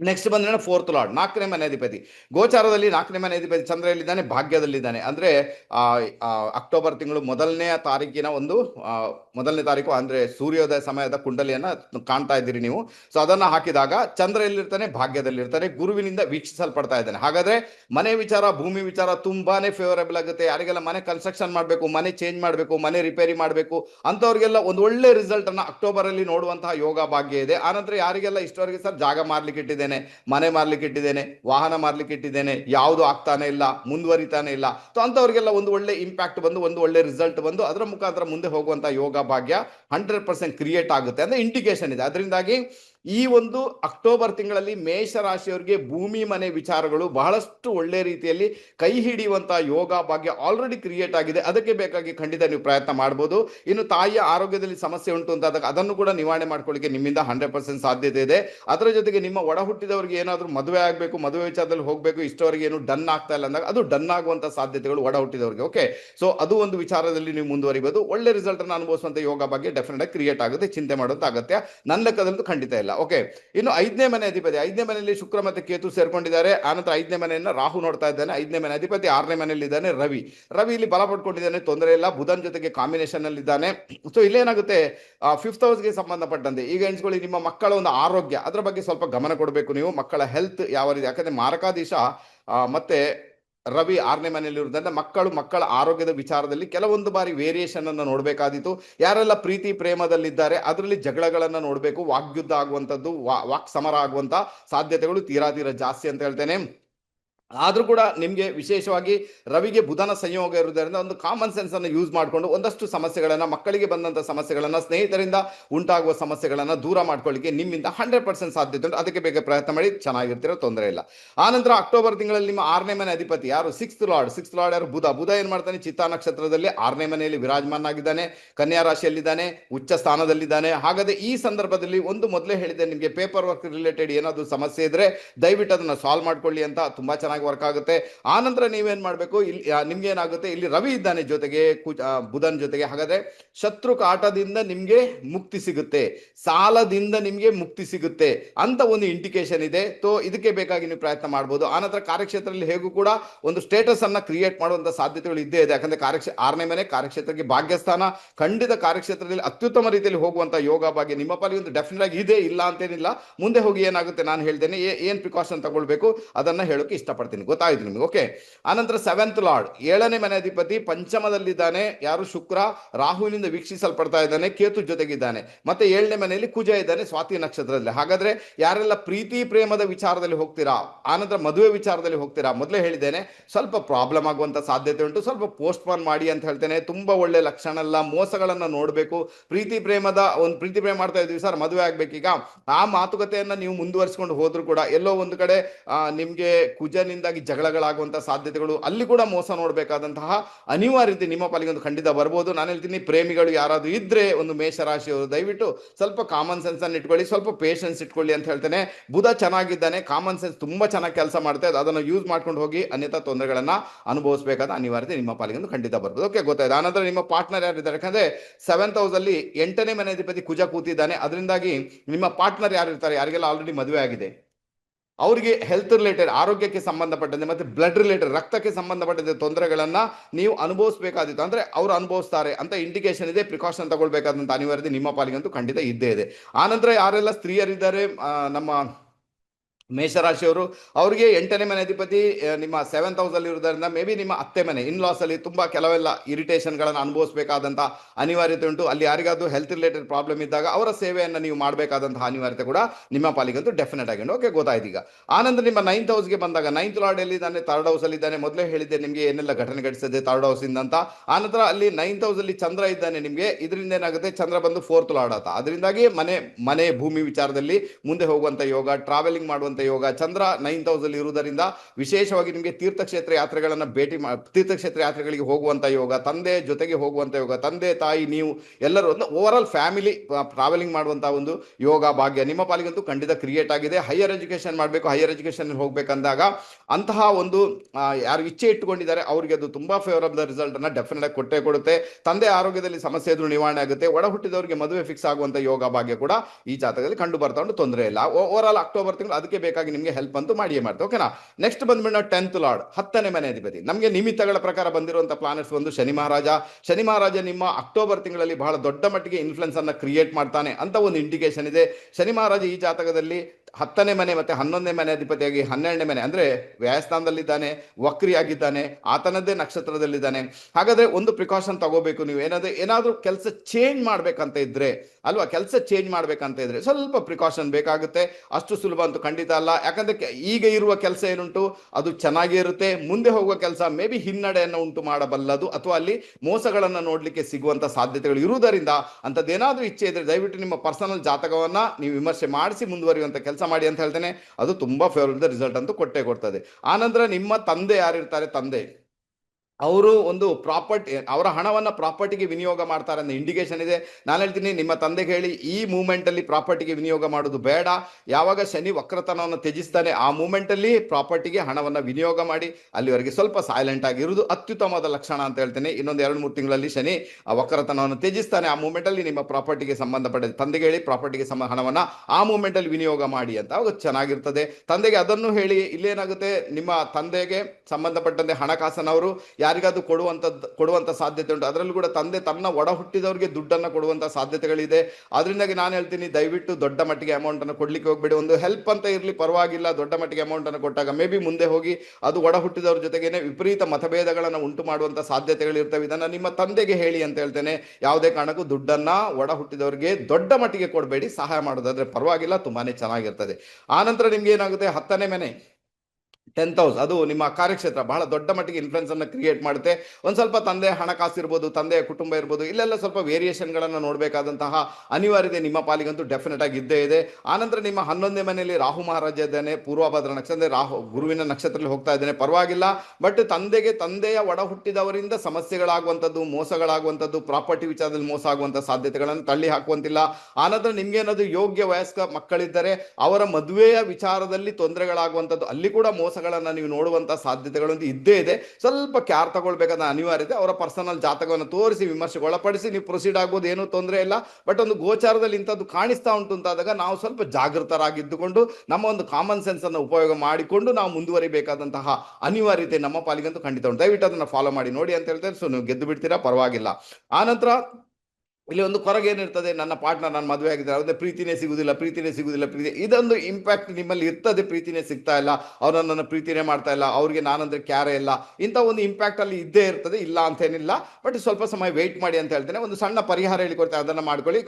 ನೆಕ್ಸ್ಟ್ ಬಂದ್ರೆ ಫೋರ್ತ್ ಲಾರ್ಡ್ ನಾಲ್ಕನೇ ಮನೆ ಅಧಿಪತಿ ಗೋಚಾರದಲ್ಲಿ ನಾಲ್ಕನೇ ಮನೆ ಅಧಿಪತಿ ಚಂದ್ರ ಎಲ್ಲಿದ್ದಾನೆ ಭಾಗ್ಯದಲ್ಲಿದ್ದಾನೆ. ಅಂದ್ರೆ, ಆ ಅಕ್ಟೋಬರ್ ತಿಂಗಳು ಮೊದಲನೇ ತಾರೀಕಿನ ಒಂದು ಮೊದಲನೇ ತಾರೀಕು, ಅಂದ್ರೆ ಸೂರ್ಯೋದಯ ಸಮಯದ ಕುಂಡಲಿಯನ್ನ ಕಾಣ್ತಾ ಇದ್ದೀರಿ ನೀವು. ಸೊ ಅದನ್ನ ಹಾಕಿದಾಗ ಚಂದ್ರ ಎಲ್ಲಿರ್ತಾನೆ ಭಾಗ್ಯದಲ್ಲಿರ್ತಾನೆ, ಗುರುವಿನಿಂದ ವೀಕ್ಷಿಸಲ್ಪಡ್ತಾ ಇದ್ದಾನೆ. ಹಾಗಾದ್ರೆ, ಮನೆ ವಿಚಾರ, ಭೂಮಿ ವಿಚಾರ ತುಂಬಾನೇ ಫೇವರೇಬಲ್ ಆಗುತ್ತೆ. ಯಾರಿಗೆಲ್ಲ ಮನೆ ಕನ್ಸ್ಟ್ರಕ್ಷನ್ ಮಾಡಬೇಕು, ಮನೆ ಚೇಂಜ್ ಮಾಡಬೇಕು, ಮನೆ ರಿಪೇರಿ ಮಾಡಬೇಕು, ಅಂಥವ್ರಿಗೆಲ್ಲ ಒಂದು ಒಳ್ಳೆ ರಿಸಲ್ಟ್ ಅನ್ನ ಅಕ್ಟೋಬರ್ ಅಲ್ಲಿ ನೋಡುವಂತಹ ಯೋಗ ಭಾಗ್ಯ ಇದೆ. ಆನಂತರ ಯಾರಿಗೆಲ್ಲ ಇಷ್ಟವರೆಗೆ ಸರ್ ಜಾಗ ಮಾರ್ಲಿಕ್ಕೆ ಇಟ್ಟಿದ್ದೇನೆ ಮನೆ ಮಾರ್ಲಿಕ್ಕೆ ಇಟ್ಟಿದ್ದೇನೆ, ವಾಹನ ಮಾರ್ಲಿಕ್ಕೆ ಇಟ್ಟಿದ್ದೇನೆ, ಯಾವುದು ಆಗ್ತಾನೆ ಇಲ್ಲ, ಮುಂದುವರಿತಾನೆ ಇಲ್ಲ. ಸೊ ಅಂಥವ್ರಿಗೆಲ್ಲ ಒಂದು ಒಳ್ಳೆ ಇಂಪ್ಯಾಕ್ಟ್ ಬಂದು, ಒಂದು ಒಳ್ಳೆ ರಿಸಲ್ಟ್ ಬಂದು, ಅದರ ಮುಖಾಂತರ ಮುಂದೆ ಹೋಗುವಂತ ಯೋಗ ಭಾಗ್ಯ ಹಂಡ್ರೆಡ್ ಪರ್ಸೆಂಟ್ ಕ್ರಿಯೇಟ್ ಆಗುತ್ತೆ ಅಂದ್ರೆ ಇಂಡಿಕೇಶನ್ ಇದೆ. ಅದರಿಂದಾಗಿ ಈ ಒಂದು ಅಕ್ಟೋಬರ್ ತಿಂಗಳಲ್ಲಿ ಮೇಷ ರಾಶಿಯವರಿಗೆ ಭೂಮಿ ಮನೆ ವಿಚಾರಗಳು ಬಹಳಷ್ಟು ಒಳ್ಳೆ ರೀತಿಯಲ್ಲಿ ಕೈ ಹಿಡಿಯುವಂತಹ ಯೋಗ ಭಾಗ್ಯ ಆಲ್ರೆಡಿ ಕ್ರಿಯೇಟ್ ಆಗಿದೆ. ಅದಕ್ಕೆ ಬೇಕಾಗಿ ಖಂಡಿತ ನೀವು ಪ್ರಯತ್ನ ಮಾಡ್ಬೋದು. ಇನ್ನು ತಾಯಿಯ ಆರೋಗ್ಯದಲ್ಲಿ ಸಮಸ್ಯೆ ಉಂಟು ಅಂತ ಅದನ್ನು ಕೂಡ ನಿವಾರಣೆ ಮಾಡ್ಕೊಳ್ಳಿಕ್ಕೆ ನಿಮ್ಮಿಂದ ಹಂಡ್ರೆಡ್ ಪರ್ಸೆಂಟ್ ಸಾಧ್ಯತೆ ಇದೆ. ಅದರ ಜೊತೆಗೆ ನಿಮ್ಮ ಒಡ ಹುಟ್ಟಿದವರಿಗೆ ಏನಾದರೂ ಮದುವೆ ಆಗಬೇಕು, ಮದುವೆ ವಿಚಾರದಲ್ಲಿ ಹೋಗಬೇಕು, ಇಷ್ಟವರೆಗೆ ಏನು ಡನ್ ಆಗ್ತಾ ಇಲ್ಲ ಅಂದಾಗ ಅದು ಡನ್ ಆಗುವಂತ ಸಾಧ್ಯತೆಗಳು ಒಡ ಹುಟ್ಟಿದವರಿಗೆ ಓಕೆ ಸೊ ಅದು ಒಂದು ವಿಚಾರದಲ್ಲಿ ನೀವು ಮುಂದುವರಿಬಹುದು ಒಳ್ಳೆ ರಿಸಲ್ಟ್ ಅನ್ನು ಅನುಭವಿಸುವಂತ ಯೋಗ ಬಗ್ಗೆ ಡೆಫಿನೆಟ್ ಆಗಿ ಕ್ರಿಯೇಟ್ ಆಗುತ್ತೆ, ಚಿಂತೆ ಮಾಡುವಂತ ಅಗತ್ಯ. ನನ್ನ ಲೆಕ್ಕದಲ್ಲೂ ಖಂಡಿತ ಇಲ್ಲ. ಓಕೆ ಇನ್ನು ಐದನೇ ಮನೆ ಅಧಿಪತಿ, ಐದನೇ ಮನೆಯಲ್ಲಿ ಶುಕ್ರ ಮತ್ತೆ ಕೇತು ಸೇರ್ಕೊಂಡಿದ್ದಾರೆ. ಆನಂತರ ಐದನೇ ಮನೆಯನ್ನ ರಾಹು ನೋಡ್ತಾ ಇದ್ದಾನೆ. ಐದನೇ ಮನೆ ಅಧಿಪತಿ, ಆರನೇ ಮನೆಯಲ್ಲಿ ಇದ್ದಾನೆ ರವಿ. ರವಿ ಇಲ್ಲಿ ಬಲ ಪಡ್ಕೊಂಡಿದ್ದಾನೆ, ತೊಂದರೆ ಇಲ್ಲ. ಬುಧನ್ ಜೊತೆಗೆ ಕಾಂಬಿನೇಷನ್ ಅಲ್ಲಿ ಇದ್ದಾನೆ ಸೊ ಇಲ್ಲೇನಾಗುತ್ತೆ ಫಿಫ್ತ್ ಹೌಸ್ಗೆ ಸಂಬಂಧಪಟ್ಟಂತೆ. ಈಗ ಎಣಿಸ್ಕೊಳ್ಳಿ, ನಿಮ್ಮ ಮಕ್ಕಳ ಒಂದು ಆರೋಗ್ಯ. ಅದರ ಬಗ್ಗೆ ಸ್ವಲ್ಪ ಗಮನ ಕೊಡಬೇಕು ನೀವು. ಮಕ್ಕಳ ಹೆಲ್ತ್ ಯಾವ ರೀತಿ? ಯಾಕಂದ್ರೆ ಮಾರಕಾದೀಶ ಮತ್ತೆ ರವಿ ಆರನೇ ಮನೆಯಲ್ಲಿ ಇರುವುದರಿಂದ ಮಕ್ಕಳು ಮಕ್ಕಳ ಆರೋಗ್ಯದ ವಿಚಾರದಲ್ಲಿ ಕೆಲವೊಂದು ಬಾರಿ ವೇರಿಯೇಷನ್ ಅನ್ನು ನೋಡಬೇಕಾದೀತು. ಯಾರೆಲ್ಲ ಪ್ರೀತಿ ಪ್ರೇಮದಲ್ಲಿದ್ದಾರೆ, ಅದರಲ್ಲಿ ಜಗಳಗಳನ್ನು ನೋಡಬೇಕು, ವಾಗ್ಯುದ್ಧ ಆಗುವಂಥದ್ದು ವಾಕ್ ಸಮರ ಆಗುವಂತ ಸಾಧ್ಯತೆಗಳು ತೀರಾ ತೀರಾ ಜಾಸ್ತಿ ಅಂತ ಹೇಳ್ತೇನೆ. ಆದ್ರೂ ಕೂಡ ನಿಮಗೆ ವಿಶೇಷವಾಗಿ ರವಿಗೆ ಬುಧನ ಸಂಯೋಗ ಇರುವುದರಿಂದ ಒಂದು ಕಾಮನ್ ಸೆನ್ಸ್ ಅನ್ನು ಯೂಸ್ ಮಾಡಿಕೊಂಡು ಒಂದಷ್ಟು ಸಮಸ್ಯೆಗಳನ್ನ, ಮಕ್ಕಳಿಗೆ ಬಂದಂತ ಸಮಸ್ಯೆಗಳನ್ನ, ಸ್ನೇಹಿತರಿಂದ ಉಂಟಾಗುವ ಸಮಸ್ಯೆಗಳನ್ನ ದೂರ ಮಾಡ್ಕೊಳ್ಳಿಕ್ಕೆ ನಿಮ್ಮಿಂದ ಹಂಡ್ರೆಡ್ ಪರ್ಸೆಂಟ್ ಸಾಧ್ಯತೆ ಉಂಟು. ಅದಕ್ಕೆ ಬೇಗ ಪ್ರಯತ್ನ ಮಾಡಿ, ಚೆನ್ನಾಗಿರ್ತಿರೋ ತೊಂದರೆ ಇಲ್ಲ. ಆನಂತರ ಅಕ್ಟೋಬರ್ ತಿಂಗಳಲ್ಲಿ ನಿಮ್ಮ ಆರನೇ ಮನೆ ಅಧಿಪತಿ ಯಾರು? ಸಿಕ್ಸ್ತ್ ಲಾರ್ಡ್ ಸಿಕ್ಸ್ತ್ ಲಾರ್ಡ್ ಯಾರು? ಬುಧ. ಬುಧ ಏನು ಮಾಡ್ತಾನೆ? ಚಿತ್ತಾ ನಕ್ಷತ್ರದಲ್ಲಿ ಆರನೇ ಮನೆಯಲ್ಲಿ ವಿರಾಜಮಾನಾಗಿದ್ದಾನೆ ಕನ್ಯಾ ರಾಶಿಯಲ್ಲಿದ್ದಾನೆ, ಉಚ್ಚ ಸ್ಥಾನದಲ್ಲಿದ್ದಾನೆ. ಹಾಗಾದ್ರೆ ಈ ಸಂದರ್ಭದಲ್ಲಿ ಒಂದು ಮೊದಲೇ ಹೇಳಿದೆ ನಿಮಗೆ ಪೇಪರ್ ವರ್ಕ್ ರಿಲೇಟೆಡ್ ಏನಾದರೂ ಸಮಸ್ಯೆ ಇದ್ರೆ ದಯವಿಟ್ಟು ಅದನ್ನು ಸಾಲ್ವ್ ಮಾಡ್ಕೊಳ್ಳಿ ಅಂತ. ತುಂಬಾ ಚೆನ್ನಾಗಿ ವರ್ಕ್ ಆಗುತ್ತೆ. ಆನಂತರ ನೀವೇನ್ ಮಾಡ್ಬೇಕು? ಇಲ್ಲಿ ಆ, ನಿಮ್ಗೆ ಏನಾಗುತ್ತೆ? ಇಲ್ಲಿ ರವಿ ಇದ್ದಾನೆ ಜೊತೆಗೆ ಬುಧನ್ ಜೊತೆಗೆ. ಹಾಗಾದ್ರೆ ಶತ್ರು ಕಾಟದಿಂದ ನಿಮ್ಗೆ ಮುಕ್ತಿ ಸಿಗುತ್ತೆ. ಸಾಲದಿಂದ ನಿಮ್ಗೆ ಮುಕ್ತಿ ಸಿಗುತ್ತೆ ಅಂತ ಒಂದು ಇಂಡಿಕೇಶನ್ ಇದೆ. ಸೊ ಇದಕ್ಕೆ ಬೇಕಾಗಿ ನೀವು ಪ್ರಯತ್ನ ಮಾಡ್ಬೋದು. ಆನಂತರ ಕಾರ್ಯಕ್ಷೇತ್ರದಲ್ಲಿ ಹೇಗೂ ಕೂಡ ಒಂದು ಸ್ಟೇಟಸ್ ಅನ್ನ ಕ್ರಿಯೇಟ್ ಮಾಡುವಂತ ಸಾಧ್ಯತೆಗಳು ಇದ್ದೇ ಇದೆ. ಯಾಕಂದ್ರೆ ಕಾರ್ಯಕ್ಷೇ ಆರನೇ ಮನೆ ಕಾರ್ಯಕ್ಷೇತ್ರಕ್ಕೆ ಭಾಗ್ಯಸ್ಥಾನ. ಖಂಡಿತ ಕಾರ್ಯಕ್ಷೇತ್ರದಲ್ಲಿ ಅತ್ಯುತ್ತಮ ರೀತಿಯಲ್ಲಿ ಹೋಗುವಂತ ಯೋಗ ಭಾಗ್ಯ ನಿಮ್ಮ ಪಾಲಿಗೆ ಒಂದು ಡೆಫಿನೆಟ್ ಆಗಿ ಇದೆ ಇಲ್ಲ ಅಂತೇನಿಲ್ಲ. ಮುಂದೆ ಹೋಗಿ ಏನಾಗುತ್ತೆ? ನಾನು ಹೇಳ್ತೇನೆ. ಏನ್ ಪ್ರಿಕಾಷನ್ ತಗೊಳ್ಬೇಕು? ಅದನ್ನ ಹೇಳೋಕೆ ಇಷ್ಟಪಡ್ತೀನಿ. ಗೊತ್ತಾಯ್ತು ನಿಮಗೆ. ಓಕೆ ಆನಂತರ ಸೆವೆಂತ್ ಲಾರ್ಡ್ ಏಳನೇ ಮನೆ ಅಧಿಪತಿ ಪಂಚಮದಲ್ಲಿದ್ದಾನೆ. ಯಾರು? ಶುಕ್ರ. ರಾಹುವಿನಿಂದ ವೀಕ್ಷಿಸಲ್ಪಡ್ತಾ ಇದ್ದಾನೆ. ಕೇತು ಜೊತೆಗಿದ್ದಾನೆ. ಮತ್ತೆ ಏಳನೇ ಮನೆಯಲ್ಲಿ ಕುಜ ಇದ್ದಾನೆ ಸ್ವಾತಿ ನಕ್ಷತ್ರದಲ್ಲಿ. ಹಾಗಾದ್ರೆ ಯಾರೆಲ್ಲ ಪ್ರೀತಿ, ಪ್ರೇಮದ ವಿಚಾರದಲ್ಲಿ ಹೋಗ್ತೀರಾ? ಆನಂತರ ಮದುವೆ ವಿಚಾರದಲ್ಲಿ ಹೋಗ್ತೀರಾ? ಮೊದಲೇ ಹೇಳಿದ್ದೇನೆ. ಸ್ವಲ್ಪ ಪ್ರಾಬ್ಲಮ್ ಆಗುವಂತ ಸಾಧ್ಯತೆ ಉಂಟು. ಸ್ವಲ್ಪ ಪೋಸ್ಟ್ ಪೋನ್ ಮಾಡಿ ಅಂತ ಹೇಳ್ತೇನೆ. ತುಂಬಾ ಒಳ್ಳೆ ಲಕ್ಷಣ ಎಲ್ಲ, ಮೋಸಗಳನ್ನ ನೋಡಬೇಕು. ಪ್ರೀತಿ, ಪ್ರೇಮದ ಒಂದು ಪ್ರೀತಿ, ಪ್ರೇಮ ಮಾಡ್ತಾ ಇದ್ವಿ ಸರ್, ಮದುವೆ ಆಗ್ಬೇಕೀಗ. ಆ ಮಾತುಕತೆಯನ್ನ ನೀವು ಮುಂದುವರಿಸಿಕೊಂಡು ಹೋದ್ರು ಕೂಡ ಎಲ್ಲೋ ಒಂದು ಕಡೆ ನಿಮ್ಗೆ ನಿಮ್ಗೆ ಕುಜನಿಂದಾಗಿ ಜಗಳಗಳಾಗುವಂತಹ ಸಾಧ್ಯತೆಗಳು ಅಲ್ಲಿ ಕೂಡ ಮೋಸ ನೋಡಬೇಕಾದಂತಹ ಅನಿವಾರ್ಯತೆ ನಿಮ್ಮ ಪಾಲಿಗೆ ಒಂದು ಖಂಡಿತ ಬರ್ಬೋದು. ನಾನು ಹೇಳ್ತೀನಿ ಪ್ರೇಮಿಗಳು ಯಾರಾದರೂ ಇದ್ರೆ ಒಂದು ಮೇಷರಾಶಿಯವರು ದಯವಿಟ್ಟು ಸ್ವಲ್ಪ ಕಾಮನ್ ಸೆನ್ಸ್ ಅನ್ನು ಇಟ್ಕೊಳ್ಳಿ, ಸ್ವಲ್ಪ ಪೇಷನ್ಸ್ ಇಟ್ಕೊಳ್ಳಿ ಅಂತ ಹೇಳ್ತೇನೆ. ಬುಧ ಚೆನ್ನಾಗಿದ್ದಾನೆ ಕಾಮನ್ ಸೆನ್ಸ್ ತುಂಬಾ ಚೆನ್ನಾಗಿ ಕೆಲಸ ಮಾಡ್ತಾ ಇದೆ. ಅದನ್ನು ಯೂಸ್ ಮಾಡ್ಕೊಂಡು ಹೋಗಿ ಅನ್ಯಥಾ ತೊಂದರೆಗಳನ್ನ ಅನುಭವಿಸಬೇಕಾದ ಅನಿವಾರ್ಯತೆ ನಿಮ್ಮ ಪಾಲಿಗೆ ಒಂದು ಖಂಡಿತ ಬರ್ಬೋದು. ಓಕೆ ಗೊತ್ತಾಯ್ತು. ಆನಂತರ ನಿಮ್ಮ ಪಾರ್ಟ್ನರ್ ಯಾರಿದ್ದಾರೆ? ಯಾಕಂದ್ರೆ ಸೆವೆಂತ್ ಹೌಸ್ ಅಲ್ಲಿ ಎಂಟನೇ ಮನೆ ಅಧಿಪತಿ ಕುಜ ಕೂತಿದ್ದಾನೆ. ಅದರಿಂದಾಗಿ ನಿಮ್ಮ ಪಾರ್ಟ್ನರ್ ಯಾರು ಇರ್ತಾರೆ ಯಾರಿಗೆಲ್ಲ ಆಲ್ರೆಡಿ ಮದುವೆ ಆಗಿದೆ? ಅವರಿಗೆ ಹೆಲ್ತ್ ರಿಲೇಟೆಡ್ ಆರೋಗ್ಯಕ್ಕೆ ಸಂಬಂಧಪಟ್ಟಂತೆ ಮತ್ತೆ ಬ್ಲಡ್ ರಿಲೇಟೆಡ್ ರಕ್ತಕ್ಕೆ ಸಂಬಂಧಪಟ್ಟಂತೆ ತೊಂದರೆಗಳನ್ನ ನೀವು ಅನುಭವಿಸಬೇಕಾದಿತ್ತು. ಅಂದ್ರೆ ಅವರು ಅನುಭವಿಸ್ತಾರೆ ಅಂತ ಇಂಡಿಕೇಶನ್ ಇದೆ ಪ್ರಿಕಾಷನ್ ತಗೊಳ್ಬೇಕಾದಂತ ಅನಿವಾರ್ಯತೆ ನಿಮ್ಮ ಪಾಲಿಗಂತೂ ಖಂಡಿತ ಇದ್ದೇ ಇದೆ. ಆನಂತರ ಯಾರೆಲ್ಲ ಸ್ತ್ರೀಯರಿದ್ದಾರೆ? ನಮ್ಮ ಮೇಷರಾಶಿಯವರು, ಅವರಿಗೆ ಎಂಟನೇ ಮನೆ ಅಧಿಪತಿ ನಿಮ್ಮ ಸೆವೆಂತ್ ಹೌಸ್ ಅಲ್ಲಿ ಇರುವುದರಿಂದ ಮೇ ಬಿ ನಿಮ್ಮ ಅತ್ತೆ ಮನೆ ಇನ್ ಲಾಸ್ ಅಲ್ಲಿ ತುಂಬಾ ಕೆಲವೆಲ್ಲ ಇರಿಟೇಷನ್ಗಳನ್ನು ಅನುಭವಿಸಬೇಕಾದಂಥ ಅನಿವಾರ್ಯತೆ ಉಂಟು. ಅಲ್ಲಿ ಯಾರಿಗಾದ್ರೂ ಹೆಲ್ತ್ ರಿಲೇಟೆಡ್ ಪ್ರಾಬ್ಲಮ್ ಇದ್ದಾಗ ಅವರ ಸೇವೆಯನ್ನು ನೀವು ಮಾಡಬೇಕಾದಂತಹ ಅನಿವಾರ್ಯತೆ ಕೂಡ ನಿಮ್ಮ ಪಾಲಿಗಂತೂ ಡೆಫಿನೆಟ್ ಆಗಿ ಓಕೆ ಗೊತ್ತಾಯ್ತೀಗ ಆನಂತರ ನಿಮ್ಮ ನೈನ್ತ್ ಹೌಸ್ಗೆ ಬಂದಾಗ ನೈನ್ತ್ ಲಾರ್ಡ್ ಎಲ್ಲಿದ್ದಾನೆ ಥರ್ಡ್ ಹೌಸ್ ಅಲ್ಲಿ ಇದ್ದಾನೆ. ಮೊದಲೇ ಹೇಳಿದ್ದೆ ನಿಮಗೆ ಏನೆಲ್ಲ ಘಟನೆ ಘಟಿಸಿದೆ ಥರ್ಡ್ ಹೌಸ್ ಇಂದ ಅಂತ. ಆನಂತರ ಅಲ್ಲಿ ನೈನ್ತ್ ಹೌಸ್ ಅಲ್ಲಿ ಚಂದ್ರ ಇದ್ದಾನೆ ನಿಮಗೆ. ಇದರಿಂದ ಏನಾಗುತ್ತೆ? ಚಂದ್ರ ಬಂದು ಫೋರ್ತ್ ಲಾರ್ಡ್ ಆತ. ಅದರಿಂದಾಗಿ ಮನೆ ಮನೆ ಭೂಮಿ ವಿಚಾರದಲ್ಲಿ ಮುಂದೆ ಹೋಗುವಂತ ಯೋಗ ಟ್ರಾವೆಲಿಂಗ್ ಮಾಡುವಂತ ಯೋಗ ಚಂದ್ರ ನೈನ್ತ್ ಹೌಸಲ್ಲಿ ಇರುವುದರಿಂದ ವಿಶೇಷವಾಗಿ ನಿಮಗೆ ತೀರ್ಥಕ್ಷೇತ್ರ ಯಾತ್ರೆಗಳನ್ನು ಭೇಟಿ ಮಾ, ತೀರ್ಥಕ್ಷೇತ್ರ ಯಾತ್ರೆಗಳಿಗೆ ಹೋಗುವಂಥ ಯೋಗ, ತಂದೆ ಜೊತೆಗೆ ಹೋಗುವಂಥ ಯೋಗ, ತಂದೆ ತಾಯಿ ನೀವು ಎಲ್ಲರೂ ಒಂದು ಓವರ್ ಆಲ್ ಫ್ಯಾಮಿಲಿ ಟ್ರಾವೆಲಿಂಗ್ ಮಾಡುವಂಥ ಒಂದು ಯೋಗ ಭಾಗ್ಯ. ನಿಮ್ಮ ಪಾಲಿಗಂತೂ ಖಂಡಿತ ಕ್ರಿಯೇಟ್ ಆಗಿದೆ. ಹೈಯರ್ ಎಜುಕೇಷನ್ ಮಾಡಬೇಕು. ಹೈಯರ್ ಎಜುಕೇಷನ್ ಹೋಗ್ಬೇಕಂದಾಗ ಅಂತಹ ಒಂದು ಯಾರು ಇಚ್ಛೆ ಇಟ್ಟುಕೊಂಡಿದ್ದಾರೆ ಅವರಿಗೆ ಅದು ತುಂಬಾ ಫೇವರಬಲ್ ರಿಸಲ್ಟ್ ಅನ್ನ ಡೆಫಿನೆಟ್ ಆಗಿ ಕೊಟ್ಟೇ ಕೊಡುತ್ತೆ. ತಂದೆ ಆರೋಗ್ಯದಲ್ಲಿ ಸಮಸ್ಯೆ ಎದುರು ನಿವಾರಣೆ ಆಗುತ್ತೆ. ಒಡ ಹುಟ್ಟಿದವರಿಗೆ ಮದುವೆ ಫಿಕ್ಸ್ ಆಗುವಂತ ಯೋಗ ಭಾಗ್ಯ ಕೂಡ ಈ ಜಾತಕದಲ್ಲಿ ಕಂಡು ಬರ್ತಾ ಉಂಟು. ತೊಂದರೆ ಇಲ್ಲ. ಓವರ್ ಆಲ್ ಅಕ್ಟೋಬರ್ ತಿಂಗಳು ಅದಕ್ಕೆ ಬೇಕಾಗಿ ನಿಮಗೆ ಹೆಲ್ಪ್ ಅಂತೂ ಮಾಡಿಯೇ ಮಾಡ್ತೇವೆ. ಓಕೆನಾ ನೆಕ್ಸ್ಟ್ ಬಂದ್ಬಿಟ್ಟು ಟೆಂತ್ ಲಾರ್ಡ್ ಹತ್ತನೇ ಮನೆ ಅಧಿಪತಿ. ನಮಗೆ ನಿಮಿತ್ತಗಳ ಪ್ರಕಾರ ಬಂದಿರುವಂಥ ಪ್ಲಾನೆಟ್ಸ್ ಒಂದು ಶನಿ ಮಹಾರಾಜ. ಶನಿ ಮಹಾರಾಜ ನಿಮ್ಮ ಅಕ್ಟೋಬರ್ ತಿಂಗಳಲ್ಲಿ ಬಹಳ ದೊಡ್ಡ ಮಟ್ಟಿಗೆ ಇನ್ಫ್ಲುಯೆನ್ಸ್ ಅನ್ನ ಕ್ರಿಯೇಟ್ ಮಾಡ್ತಾನೆ ಅಂತ ಒಂದು ಇಂಡಿಕೇಶನ್ ಇದೆ. ಶನಿ ಮಹಾರಾಜ ಈ ಜಾತಕದಲ್ಲಿ ಹತ್ತನೇ ಮನೆ ಮತ್ತೆ ಹನ್ನೊಂದನೇ ಮನೆ ಅಧಿಪತಿಯಾಗಿ ಹನ್ನೆರಡನೇ ಮನೆ, ಅಂದ್ರೆ ವ್ಯಾಯಸ್ಥಾನದಲ್ಲಿದ್ದಾನೆ, ವಕ್ರಿಯಾಗಿದ್ದಾನೆ, ಆತನದ್ದೇ ನಕ್ಷತ್ರದಲ್ಲಿದ್ದಾನೆ. ಹಾಗಾದ್ರೆ ಒಂದು ಪ್ರಿಕಾಷನ್ ತಗೋಬೇಕು ನೀವು. ಏನಾದ್ರೆ ಏನಾದರೂ ಕೆಲಸ ಚೇಂಜ್ ಮಾಡ್ಬೇಕಂತ ಇದ್ರೆ, ಅಲ್ವಾ? ಕೆಲಸ ಚೇಂಜ್ ಮಾಡ್ಬೇಕಂತ ಇದ್ರೆ ಸ್ವಲ್ಪ ಪ್ರಿಕಾಷನ್ ಬೇಕಾಗುತ್ತೆ. ಅಷ್ಟು ಸುಲಭ ಅಂತೂ ಖಂಡಿತ ಅಲ್ಲ. ಯಾಕಂದ್ರೆ ಈಗ ಇರುವ ಕೆಲಸ ಏನುಂಟು? ಅದು ಚೆನ್ನಾಗೇ ಇರುತ್ತೆ. ಮುಂದೆ ಹೋಗುವ ಕೆಲಸ ಮೇ ಬಿ ಹಿನ್ನಡೆಯನ್ನು ಉಂಟು ಮಾಡಬಲ್ಲದು. ಅಥವಾ ಅಲ್ಲಿ ಮೋಸಗಳನ್ನು ನೋಡ್ಲಿಕ್ಕೆ ಸಿಗುವಂತ ಸಾಧ್ಯತೆಗಳು ಇರುವುದರಿಂದ ಅಂಥದ್ದೇನಾದರೂ ಇಚ್ಛೆ ಇದ್ರೆ ದಯವಿಟ್ಟು ನಿಮ್ಮ ಪರ್ಸನಲ್ ಜಾತಕವನ್ನ ನೀವು ವಿಮರ್ಶೆ ಮಾಡಿಸಿ ಮುಂದುವರಿಯುವಂತ ಕೆಲಸ ಮಾಡಿ ಅಂತ ಹೇಳ್ತೇನೆ, ಅದು ತುಂಬಾ ಫೇವರಬಲ್ ರಿಸಲ್ಟ್ ಅಂತೂ ಕೊಟ್ಟೇ ಕೊಡ್ತದೆ. ಆನಂತರ ನಿಮ್ಮ ತಂದೆ ಯಾರಿರ್ತಾರೆ? ತಂದೆ. ಅವರು ಒಂದು ಪ್ರಾಪರ್ಟಿ, ಅವರ ಹಣವನ್ನು ಪ್ರಾಪರ್ಟಿಗೆ ವಿನಿಯೋಗ ಮಾಡ್ತಾರೆ ಅನ್ನೋ ಇಂಡಿಕೇಶನ್ ಇದೆ. ನಾನು ಹೇಳ್ತೀನಿ, ನಿಮ್ಮ ತಂದೆಗೆ ಹೇಳಿ, ಈ ಮೂಮೆಂಟ್ ಅಲ್ಲಿ ಪ್ರಾಪರ್ಟಿಗೆ ವಿನಿಯೋಗ ಮಾಡೋದು ಬೇಡ. ಯಾವಾಗ ಶನಿ ವಕ್ರತನವನ್ನು ತ್ಯಜಿಸ್ತಾನೆ, ಆ ಮೂಮೆಂಟ್ ಅಲ್ಲಿ ಪ್ರಾಪರ್ಟಿಗೆ ಹಣವನ್ನು ವಿನಿಯೋಗ ಮಾಡಿ, ಅಲ್ಲಿವರೆಗೆ ಸ್ವಲ್ಪ ಸೈಲೆಂಟ್ ಆಗಿ ಇರುವುದು ಅತ್ಯುತ್ತಮವಾದ ಲಕ್ಷಣ ಅಂತ ಹೇಳ್ತೇನೆ. ಇನ್ನೊಂದು ಎರಡು ಮೂರು ತಿಂಗಳಲ್ಲಿ ಶನಿ ಆ ವಕ್ರತನವನ್ನು ತ್ಯಜಿಸ್ತಾನೆ, ಆ ಮೂಮೆಂಟ್ ಅಲ್ಲಿ ನಿಮ್ಮ ಪ್ರಾಪರ್ಟಿಗೆ ಸಂಬಂಧಪಟ್ಟ ತಂದೆಗೆ ಹೇಳಿ, ಪ್ರಾಪರ್ಟಿಗೆ ಸಂಬಂಧ ಹಣವನ್ನು ಆ ಮೂಮೆಂಟ್ ಅಲ್ಲಿ ವಿನಿಯೋಗ ಮಾಡಿ ಅಂತ ಅವಾಗ ಚೆನ್ನಾಗಿರ್ತದೆ. ತಂದೆಗೆ ಅದನ್ನು ಹೇಳಿ, ಇಲ್ಲೇನಾಗುತ್ತೆ, ನಿಮ್ಮ ತಂದೆಗೆ ಸಂಬಂಧಪಟ್ಟಂತೆ ಹಣಕಾಸನವರು ಯಾರಿಗಾದ್ರೂ ಕೊಡುವಂಥದ್ದು ಕೊಡುವಂತ ಸಾಧ್ಯತೆ ಉಂಟು. ಅದರಲ್ಲೂ ಕೂಡ ತಂದೆ ತನ್ನ ಒಡ ಹುಟ್ಟಿದವರಿಗೆ ದುಡ್ಡನ್ನು ಕೊಡುವಂತ ಸಾಧ್ಯತೆಗಳಿದೆ. ಅದರಿಂದಾಗಿ ನಾನು ಹೇಳ್ತೀನಿ, ದಯವಿಟ್ಟು ದೊಡ್ಡ ಮಟ್ಟಿಗೆ ಅಮೌಂಟ್ ಅನ್ನು ಕೊಡ್ಲಿಕ್ಕೆ ಹೋಗ್ಬೇಡಿ. ಒಂದು ಹೆಲ್ಪ್ ಅಂತ ಇರಲಿ, ಪರವಾಗಿಲ್ಲ. ದೊಡ್ಡ ಮಟ್ಟಿಗೆ ಅಮೌಂಟ್ ಅನ್ನು ಕೊಟ್ಟಾಗ ಮೇ ಬಿ ಮುಂದೆ ಹೋಗಿ ಅದು ಒಡ ಹುಟ್ಟಿದವ್ರ ಜೊತೆಗೇನೆ ವಿಪರೀತ ಮತಭೇದಗಳನ್ನು ಉಂಟು ಮಾಡುವಂತ ಸಾಧ್ಯತೆಗಳು ಇರ್ತವೆ. ಇದನ್ನ ನಿಮ್ಮ ತಂದೆಗೆ ಹೇಳಿ ಅಂತ ಹೇಳ್ತೇನೆ. ಯಾವುದೇ ಕಾರಣಕ್ಕೂ ದುಡ್ಡನ್ನ ಒಡ ಹುಟ್ಟಿದವರಿಗೆ ದೊಡ್ಡ ಮಟ್ಟಿಗೆ ಕೊಡಬೇಡಿ. ಸಹಾಯ ಮಾಡೋದಾದ್ರೆ ಪರವಾಗಿಲ್ಲ, ತುಂಬಾನೇ ಚೆನ್ನಾಗಿರ್ತದೆ. ಆನಂತರ ನಿಮ್ಗೆ ಏನಾಗುತ್ತೆ? ಹತ್ತನೇ ಮನೆ. ಟೆಂತ್ ಹೌಸ್ ಅದು ನಿಮ್ಮ ಕಾರ್ಯಕ್ಷೇತ್ರ. ಬಹಳ ದೊಡ್ಡ ಮಟ್ಟಿಗೆ ಇನ್ಫ್ಲುಯೆನ್ಸ್ ಅನ್ನು ಕ್ರಿಯೇಟ್ ಮಾಡುತ್ತೆ. ಒಂದ್ ಸ್ವಲ್ಪ ತಂದೆ ಹಣಕಾಸು ಇರ್ಬೋದು, ತಂದೆಯ ಕುಟುಂಬ ಇರ್ಬೋದು, ಇಲ್ಲೆಲ್ಲ ಸ್ವಲ್ಪ ವೇರಿಯೇಷನ್ಗಳನ್ನು ನೋಡಬೇಕಾದಂತಹ ಅನಿವಾರ್ಯತೆ ನಿಮ್ಮ ಪಾಲಿಗಂತೂ ಡೆಫಿನೆಟ್ ಆಗಿ ಇದ್ದೇ ಇದೆ. ಆನಂತರ ನಿಮ್ಮ ಹನ್ನೊಂದನೇ ಮನೆಯಲ್ಲಿ ರಾಹು ಮಹಾರಾಜ ಇದ್ದಾನೆ, ಪೂರ್ವಭದ್ರ ನಕ್ಷತ್ರ, ರಾಹು ಗುರುವಿನ ನಕ್ಷತ್ರದಲ್ಲಿ ಹೋಗ್ತಾ ಇದ್ದಾನೆ. ಪರವಾಗಿಲ್ಲ. ಬಟ್ ತಂದೆಗೆ ತಂದೆಯ ಒಡ ಹುಟ್ಟಿದವರಿಂದ ಸಮಸ್ಯೆಗಳಾಗುವಂಥದ್ದು, ಮೋಸಗಳಾಗುವಂಥದ್ದು ಪ್ರಾಪರ್ಟಿ ವಿಚಾರದಲ್ಲಿ ಮೋಸ ಆಗುವಂಥ ಸಾಧ್ಯತೆಗಳನ್ನು ತಳ್ಳಿ ಹಾಕುವಂತಿಲ್ಲ. ಆನಂತರ ನಿಮ್ಗೇನಾದ್ರು ಯೋಗ್ಯ ವಯಸ್ಕ ಮಕ್ಕಳಿದ್ದರೆ, ಅವರ ಮದುವೆಯ ವಿಚಾರದಲ್ಲಿ ತೊಂದರೆಗಳಾಗುವಂಥದ್ದು, ಅಲ್ಲಿ ಕೂಡ ಮೋಸಗಳನ್ನ ನೀವು ನೋಡುವಂತ ಸಾಧ್ಯತೆಗಳೊಂದು ಇದ್ದೇ ಇದೆ. ಸ್ವಲ್ಪ ಕ್ಯಾರ್ ತಗೊಳ್ಬೇಕಾದ ಅನಿವಾರ್ಯತೆ, ಅವರ ಪರ್ಸನಲ್ ಜಾತಕವನ್ನು ತೋರಿಸಿ, ವಿಮರ್ಶೆಗೆ ಒಳಪಡಿಸಿ, ನೀವು ಪ್ರೊಸೀಡ್ ಆಗ್ಬೋದು, ಏನೂ ತೊಂದರೆ ಇಲ್ಲ. ಬಟ್ ಒಂದು ಗೋಚಾರದಲ್ಲಿ ಇಂಥದ್ದು ಕಾಣಿಸ್ತಾ ಉಂಟು ಅಂತಾದಾಗ ನಾವು ಸ್ವಲ್ಪ ಜಾಗೃತರಾಗಿದ್ದುಕೊಂಡು, ನಮ್ಮ ಒಂದು ಕಾಮನ್ ಸೆನ್ಸ್ ಅನ್ನು ಉಪಯೋಗ ಮಾಡಿಕೊಂಡು ನಾವು ಮುಂದುವರಿಬೇಕಾದಂತಹ ಅನಿವಾರ್ಯತೆ ನಮ್ಮ ಪಾಲಿಗಂತೂ ಖಂಡಿತ ಉಂಟು. ದಯವಿಟ್ಟು ಅದನ್ನು ಫಾಲೋ ಮಾಡಿ, ನೋಡಿ ಅಂತ ಹೇಳ್ತಾರೆ. ಸೊ ನೀವು ಗೆದ್ದು ಬಿಡ್ತೀರಾ? ಪರವಾಗಿಲ್ಲ. ಆನಂತರ ಇಲ್ಲಿ ಒಂದು ಕೊರಗೆ ಏನಿರ್ತದೆ, ನನ್ನ ಪಾರ್ಟ್ನರ್ ನಾನು ಮದುವೆ ಆಗಿದ್ದಾರೆ ಅವ್ರದ್ದು ಪ್ರೀತಿನೇ ಸಿಗುವುದಿಲ್ಲ ಪ್ರೀತಿನೇ ಸಿಗುವುದಿಲ್ಲ ಪ್ರೀತಿ, ಇದೊಂದು ಇಂಪ್ಯಾಕ್ಟ್ ನಿಮ್ಮಲ್ಲಿ ಇರ್ತದೆ, ಪ್ರೀತಿನೇ ಸಿಗ್ತಾ ಇಲ್ಲ ಅವ್ರು ನನ್ನ ಪ್ರೀತಿನೇ ಮಾಡ್ತಾ ಇಲ್ಲ, ಅವ್ರಿಗೆ ನಾನಂದ್ರೆ ಕ್ಯಾರೆ ಇಲ್ಲ, ಇಂಥ ಒಂದು ಇಂಪ್ಯಾಕ್ಟ್ ಅಲ್ಲಿ ಇದ್ದೇ ಇರ್ತದೆ, ಇಲ್ಲ ಅಂತೇನಿಲ್ಲ ಬಟ್ ಸ್ವಲ್ಪ ಸಮಯ ವೆಯ್ಟ್ ಮಾಡಿ ಅಂತ ಹೇಳ್ತೇನೆ, ಒಂದು ಸಣ್ಣ ಪರಿಹಾರ ಹೇಳಿಕೊಡ್ತೇನೆ ಅದನ್ನು ಮಾಡ್ಕೊಳ್ಳಿ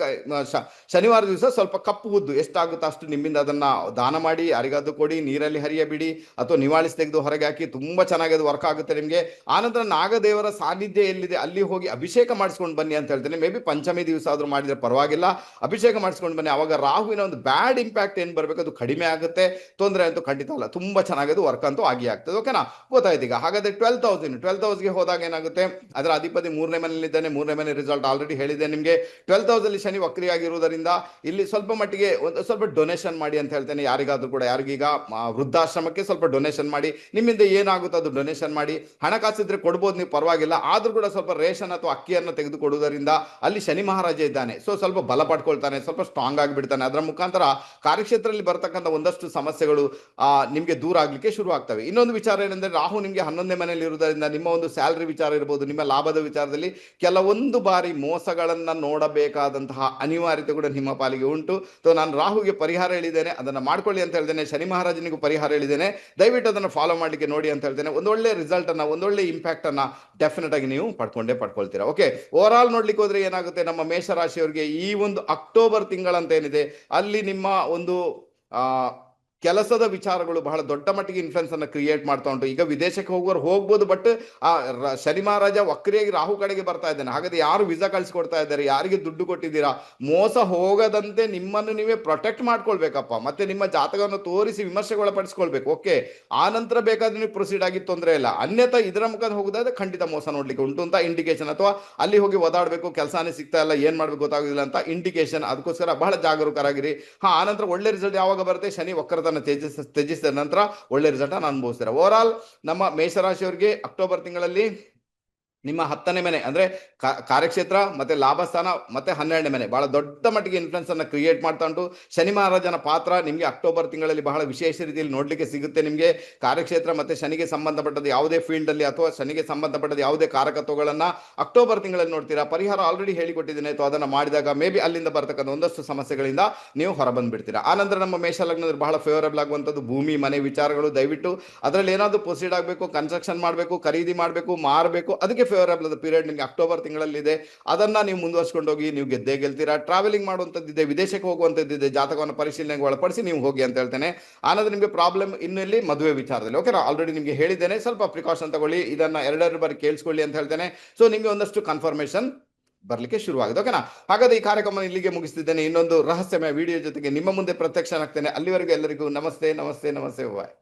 ಶನಿವಾರ ದಿವಸ ಸ್ವಲ್ಪ ಕಪ್ಪು ಉದ್ದು, ಎಷ್ಟಾಗುತ್ತೋ ಅಷ್ಟು ನಿಮ್ಮಿಂದ ಅದನ್ನ ದಾನ ಮಾಡಿ, ಯಾರಿಗಾದ್ರೂ ಕೊಡಿ, ನೀರಲ್ಲಿ ಹರಿಯಬಿಡಿ, ಅಥವಾ ನಿವಾಳಿಸಿ ತೆಗೆದು ಹೊರಗೆ ಹಾಕಿ, ತುಂಬಾ ಚೆನ್ನಾಗಿ ಅದು ವರ್ಕ್ ಆಗುತ್ತೆ ನಿಮಗೆ, ಆನಂತರ ನಾಗದೇವರ ಸಾನ್ನಿಧ್ಯ ಎಲ್ಲಿದೆ, ಅಲ್ಲಿ ಹೋಗಿ ಅಭಿಷೇಕ ಮಾಡಿಸ್ಕೊಂಡು ಬನ್ನಿ ಅಂತ ಹೇಳ್ತೇನೆ ಮೇ ಬಿ ಪಂಚಮಿ ದಿವಸ ಆದ್ರೂ ಮಾಡಿದ್ರೆ ಪರವಾಗಿಲ್ಲ. ಅಭಿಷೇಕ ಮಾಡಿಸ್ಕೊಂಡು ಬನ್ನಿ. ಅವಾಗ ರಾಹುವಿನ ಒಂದು ಬ್ಯಾಡ್ ಇಂಪ್ಯಾಕ್ಟ್ ಏನ್ ಬರಬೇಕು? ಅದು ಕಡಿಮೆ ಆಗುತ್ತೆ. ತೊಂದರೆ ಅಂತೂ ಖಂಡಿತ ಅಲ್ಲ. ತುಂಬಾ ಚೆನ್ನಾಗಿ ವರ್ಕ್ ಅಂತೂ ಆಗಿ ಆಗ್ತದೆ. ಓಕೆನಾ ಗೊತ್ತಾಯ್ತು ಈಗ. ಹಾಗಾದ್ರೆ ಟ್ವೆಲ್ ತೌಸಂಡ್ ಟ್ವೆಲ್ ತೌಸಂಡ್ಗೆ ಹೋದಾಗ ಏನಾಗುತ್ತೆ? ಅದರ ಅಧಿಪತಿ ಮೂರನೇ ಮನೆಯಲ್ಲಿದ್ದಾನೆ. ಮೂರನೇ ಮನೆ ರಿಸಲ್ಟ್ ಆಲ್ರೆಡಿ ಹೇಳಿದೆ ನಿಮಗೆ. ಟ್ವೆಲ್ ತೌಸಂಡ್ ಶನಿ ವಕ್ರಿಯಾಗಿರುವುದರಿಂದ ಇಲ್ಲಿ ಸ್ವಲ್ಪ ಮಟ್ಟಿಗೆ ಒಂದು ಸ್ವಲ್ಪ ಡೊನೇಷನ್ ಮಾಡಿ ಅಂತ ಹೇಳ್ತೇನೆ. ಯಾರಿಗಾದ್ರೂ ಕೂಡ. ಯಾರಿಗೀಗ ವೃದ್ಧಾಶ್ರಮಕ್ಕೆ ಸ್ವಲ್ಪ ಡೊನೇಷನ್ ಮಾಡಿ. ನಿಮ್ಮಿಂದ ಏನಾಗುತ್ತೋ ಅದು ಡೊನೇಷನ್ ಮಾಡಿ. ಹಣಕಾಸಿದ್ರೆ ಕೊಡ್ಬೋದು. ನೀವು ಪರವಾಗಿಲ್ಲ. ಆದರೂ ಕೂಡ ಸ್ವಲ್ಪ ರೇಷನ್ ಅಥವಾ ಅಕ್ಕಿಯನ್ನು ತೆಗೆದುಕೊಡುವುದರಿಂದ ಅಲ್ಲಿ ಶನಿ ಶನಿ ಮಹಾರಾಜ ಇದ್ದಾನೆ. ಸೊ ಸ್ವಲ್ಪ ಬಲ ಪಡ್ಕೊಳ್ತಾನೆ, ಸ್ವಲ್ಪ ಸ್ಟ್ರಾಂಗ್ ಆಗಿಬಿಡ್ತಾನೆ. ಅದರ ಮುಖಾಂತರ ಕಾರ್ಯಕ್ಷೇತ್ರದಲ್ಲಿ ಬರ್ತಕ್ಕಂಥ ಒಂದಷ್ಟು ಸಮಸ್ಯೆಗಳು ನಿಮಗೆ ದೂರ ಆಗಲಿಕ್ಕೆ ಶುರು ಆಗ್ತವೆ. ಇನ್ನೊಂದು ವಿಚಾರ ಏನಂದ್ರೆ, ರಾಹು ನಿಮಗೆ ಹನ್ನೊಂದನೇ ಮನೆಯಲ್ಲಿ ಇರುವುದರಿಂದ ನಿಮ್ಮ ಒಂದು ಸ್ಯಾಲರಿ ವಿಚಾರ ಇರ್ಬೋದು, ನಿಮ್ಮ ಲಾಭದ ವಿಚಾರದಲ್ಲಿ ಕೆಲವೊಂದು ಬಾರಿ ಮೋಸಗಳನ್ನು ನೋಡಬೇಕಾದಂತಹ ಅನಿವಾರ್ಯತೆ ಕೂಡ ನಿಮ್ಮ ಪಾಲಿಗೆ ಉಂಟು. ಸೊ ನಾನು ರಾಹುಗೆ ಪರಿಹಾರ ಹೇಳಿದ್ದೇನೆ, ಅದನ್ನ ಮಾಡ್ಕೊಳ್ಳಿ ಅಂತ ಹೇಳ್ತೇನೆ ಶನಿ ಮಹಾರಾಜನಿಗೂ ಪರಿಹಾರ ಹೇಳಿದ್ದೇನೆ. ದಯವಿಟ್ಟು ಅದನ್ನು ಫಾಲೋ ಮಾಡ್ಲಿಕ್ಕೆ ನೋಡಿ ಅಂತ ಹೇಳ್ತೇನೆ ಒಂದೊಳ್ಳೆ ರಿಸಲ್ಟ್ ಅನ್ನ ಒಂದೊಳ್ಳೆ ಇಂಪ್ಯಾಕ್ಟ್ ಡೆಫಿನೆಟ್ ಆಗಿ ನೀವು ಪಡ್ಕೊಂಡೇ ಪಡ್ಕೊಳ್ತೀರಾ. ಓಕೆ ಓವರ್ ಆಲ್ ನೋಡ್ಲಿಕ್ಕೆ ಹೋದ್ರೆ ಏನಾಗುತ್ತೆ? ನಮ್ಮ ಮೇಷರಾಶಿಯವರಿಗೆ ಈ ಒಂದು ಅಕ್ಟೋಬರ್ ತಿಂಗಳಂತ ಏನಿದೆ ಅಲ್ಲಿ ನಿಮ್ಮ ಒಂದು ಕೆಲಸದ ವಿಚಾರಗಳು ಬಹಳ ದೊಡ್ಡ ಮಟ್ಟಿಗೆ ಇನ್ಫ್ಲುಯೆನ್ಸ್ ಅನ್ನು ಕ್ರಿಯೇಟ್ ಮಾಡ್ತಾ ಉಂಟು. ಈಗ ವಿದೇಶಕ್ಕೆ ಹೋಗುವವರು ಹೋಗ್ಬೋದು ಬಟ್ ಆ ಶನಿ ಮಹಾರಾಜ ವಕ್ರಿಯಾಗಿ ರಾಹು ಕಡೆಗೆ ಬರ್ತಾ ಇದ್ದಾನೆ. ಹಾಗಾದ್ರೆ ಯಾರು ವಿಸಾ ಕಳಿಸ್ಕೊಡ್ತಾ ಇದ್ದಾರೆ? ಯಾರಿಗೆ ದುಡ್ಡು ಕೊಟ್ಟಿದ್ದೀರಾ? ಮೋಸ ಹೋಗದಂತೆ ನಿಮ್ಮನ್ನು ನೀವೇ ಪ್ರೊಟೆಕ್ಟ್ ಮಾಡ್ಕೊಳ್ಬೇಕಪ್ಪ. ಮತ್ತೆ ನಿಮ್ಮ ಜಾತಕವನ್ನು ತೋರಿಸಿ ವಿಮರ್ಶೆಗೊಳಪಡಿಸ್ಕೊಳ್ಬೇಕು. ಓಕೆ ಆ ನಂತರ ಬೇಕಾದ್ರೆ ನೀವು ಪ್ರೊಸೀಡ್ ಆಗಿ ತೊಂದರೆ ಇಲ್ಲ. ಅನ್ಯತ ಇದರ ಮುಖದ ಹೋಗೋದಾದ್ರೆ ಖಂಡಿತ ಮೋಸ ನೋಡ್ಲಿಕ್ಕೆ ಉಂಟು ಅಂತ ಇಂಡಿಕೇಶನ್ ಅಥವಾ ಅಲ್ಲಿ ಹೋಗಿ ಓದಾಡಬೇಕು, ಕೆಲಸನೇ ಸಿಗ್ತಾ ಇಲ್ಲ, ಏನ್ ಮಾಡ್ಬೇಕು ಗೊತ್ತಾಗೋದಿಲ್ಲ ಅಂತ ಇಂಡಿಕೇಶನ್ ಅದಕ್ಕೋಸ್ಕರ ಬಹಳ ಜಾಗರೂಕರಾಗಿರಿ. ಹಾ ಆನಂತರ ಒಳ್ಳೆ ರಿಸಲ್ಟ್ ಯಾವಾಗ ಬರುತ್ತೆ? ಶನಿ ವಕ್ರತನ ತ್ಯಜಿಸ ತ್ಯಜಿಸಿದ ನಂತರ ಒಳ್ಳೆ ರಿಸಲ್ಟ್ ಅನ್ನು ಅನುಭವಿಸ್ತಾರೆ. ಓವರ್ ಆಲ್ ನಮ್ಮ ಮೇಷರಾಶಿಯವರಿಗೆ ಅಕ್ಟೋಬರ್ ತಿಂಗಳಲ್ಲಿ ನಿಮ್ಮ ಹತ್ತನೇ ಮನೆ ಅಂದ್ರೆ ಕಾರ್ಯಕ್ಷೇತ್ರ ಮತ್ತೆ ಲಾಭಸ್ಥಾನ ಮತ್ತೆ ಹನ್ನೆರಡನೇ ಮನೆ. ಬಹಳ ದೊಡ್ಡ ಮಟ್ಟಿಗೆ ಇನ್ಫ್ಲುಯೆನ್ಸ್ ಅನ್ನ ಕ್ರಿಯೇಟ್ ಮಾಡ್ತಾ ಉಂಟು. ಶನಿ ಮಹಾರಾಜನ ಪಾತ್ರ ನಿಮಗೆ ಅಕ್ಟೋಬರ್ ತಿಂಗಳಲ್ಲಿ ಬಹಳ ವಿಶೇಷ ರೀತಿಯಲ್ಲಿ ನೋಡ್ಲಿಕ್ಕೆ ಸಿಗುತ್ತೆ ನಿಮಗೆ. ಕಾರ್ಯಕ್ಷೇತ್ರ ಮತ್ತೆ ಶನಿಗೆ ಸಂಬಂಧಪಟ್ಟದ್ದು ಯಾವುದೇ ಫೀಲ್ಡ್ ಅಲ್ಲಿ ಅಥವಾ ಶನಿಗೆ ಸಂಬಂಧಪಟ್ಟದ ಯಾವುದೇ ಕಾರಕತ್ವಗಳನ್ನ ಅಕ್ಟೋಬರ್ ತಿಂಗಳಲ್ಲಿ ನೋಡ್ತೀರಾ? ಪರಿಹಾರ ಆಲ್ರೆಡಿ ಹೇಳಿಕೊಟ್ಟಿದ್ದೀನಿ. ಅಥವಾ ಅದನ್ನ ಮಾಡಿದಾಗ ಮೇ ಬಿ ಅಲ್ಲಿಂದ ಬರ್ತಕ್ಕಂಥ ಒಂದಷ್ಟು ಸಮಸ್ಯೆಗಳಿಂದ ನೀವು ಹೊರಬಂದ್ಬಿಡ್ತೀರಾ. ಆನಂತರ ನಮ್ಮ ಮೇಷ ಲಗ್ನದಲ್ಲಿ ಬಹಳ ಫೇವರಬಲ್ ಆಗುವಂಥದ್ದು ಭೂಮಿ, ಮನೆ ವಿಚಾರಗಳು ದಯವಿಟ್ಟು. ಅದರಲ್ಲಿ ಏನಾದರೂ ಪ್ರೊಸೀಡ್ ಆಗಬೇಕು ಕನ್ಸ್ಟ್ರಕ್ಷನ್ ಮಾಡಬೇಕು, ಖರೀದಿ ಮಾಡಬೇಕು, ಮಾರಬೇಕು, ಅದಕ್ಕೆ ಫೇವರಬಲ್ ಪೀರಿಯಡ್ ನಿಮಗೆ ಅಕ್ಟೋಬರ್ ತಿಂಗಳಲ್ಲಿದೆ. ಅದನ್ನ ನೀವು ಮುಂದುವರ್ಸ್ಕೊಂಡು ಹೋಗಿ ನೀವು ಗೆದ್ದೇ ಗೆಲ್ತೀರಾ? ಟ್ರಾವೆಲಿಂಗ್ ಮಾಡುವಂಥದ್ದಿದೆ, ವಿದೇಶಕ್ಕೆ ಹೋಗುವಂಥದ್ದಿದೆ, ಜಾತಕವನ್ನು ಪರಿಶೀಲನೆಗೆ ಒಳಪಡಿಸಿ ನೀವು ಹೋಗಿ ಅಂತ ಹೇಳ್ತೇನೆ. ಆನಂತರ ನಿಮಗೆ ಪ್ರಾಬ್ಲಮ್ ಇನ್ನು ಇಲ್ಲಿ ಮದುವೆ ವಿಚಾರದಲ್ಲಿ. ಓಕೆ ಆಲ್ರೆಡಿ ನಿಮಗೆ ಹೇಳಿದ್ದೇನೆ. ಸ್ವಲ್ಪ ಪ್ರಿಕಾಷನ್ ತಗೊಳ್ಳಿ, ಇದನ್ನ ಎರಡೆರಡು ಬಾರಿ ಕೇಳಿಸ್ಕೊಳ್ಳಿ ಅಂತ ಹೇಳ್ತೇನೆ. ಸೊ ನಿಮಗೆ ಒಂದಷ್ಟು ಕನ್ಫರ್ಮೇಶನ್ ಬರ್ಲಿಕ್ಕೆ ಶುರುವಾಗಿದೆ. ಓಕೆನಾ ಹಾಗಾದ್ರೆ ಈ ಕಾರ್ಯಕ್ರಮ ಇಲ್ಲಿಗೆ ಮುಗಿಸ್ತಿದ್ದೇನೆ. ಇನ್ನೊಂದು ರಹಸ್ಯಮಯ ವಿಡಿಯೋ ಜೊತೆಗೆ ನಿಮ್ಮ ಮುಂದೆ ಪ್ರತ್ಯಕ್ಷನಾಗ್ತೇನೆ. ಅಲ್ಲಿವರೆಗೂ ಎಲ್ಲರಿಗೂ ನಮಸ್ತೆ ನಮಸ್ತೆ ನಮಸ್ತೆ ಬಾಯ್